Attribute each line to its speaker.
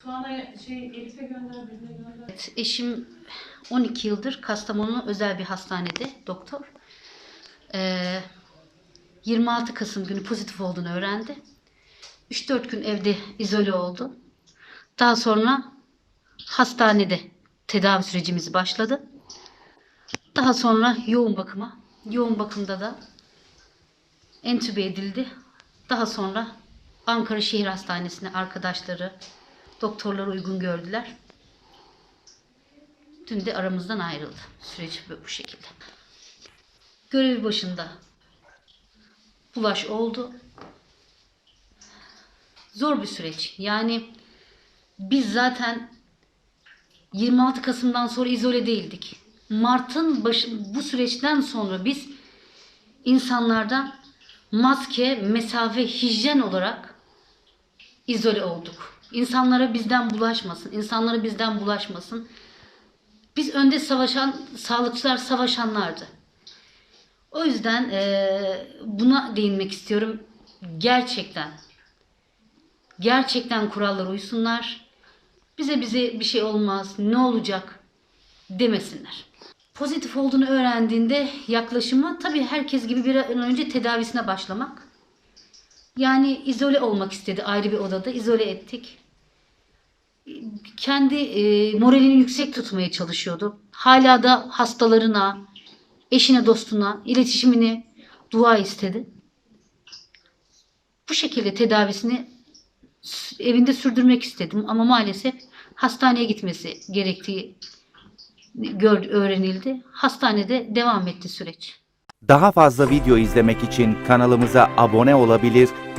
Speaker 1: Tuana şey Elif'e gönder, birine gönder.
Speaker 2: Evet, eşim 12 yıldır Kastamonu özel bir hastanede doktor. Ee, 26 Kasım günü pozitif olduğunu öğrendi. 3-4 gün evde izole oldu. Daha sonra hastanede tedavi sürecimiz başladı. Daha sonra yoğun bakıma. Yoğun bakımda da entübe edildi. Daha sonra Ankara Şehir Hastanesi'ne arkadaşları, doktorlar uygun gördüler. Dün de aramızdan ayrıldı. Süreç bu şekilde. Görev başında bulaş oldu. Zor bir süreç. Yani biz zaten 26 Kasım'dan sonra izole değildik. Mart'ın başı, bu süreçten sonra biz insanlardan maske, mesafe, hijyen olarak izole olduk. İnsanlara bizden bulaşmasın, insanlara bizden bulaşmasın. Biz önde savaşan, sağlıkçılar savaşanlardı. O yüzden eee, buna değinmek istiyorum. Gerçekten, gerçekten kurallara uysunlar. Bize bize bir şey olmaz, ne olacak demesinler. Pozitif olduğunu öğrendiğinde yaklaşımı tabii herkes gibi bir an önce tedavisine başlamak. Yani izole olmak istedi ayrı bir odada, izole ettik kendi e, moralini yüksek tutmaya çalışıyordu. Hala da hastalarına, eşine, dostuna iletişimini dua istedi. Bu şekilde tedavisini evinde sürdürmek istedim ama maalesef hastaneye gitmesi gerektiği gör, öğrenildi. Hastanede devam etti süreç.
Speaker 3: Daha fazla video izlemek için kanalımıza abone olabilir,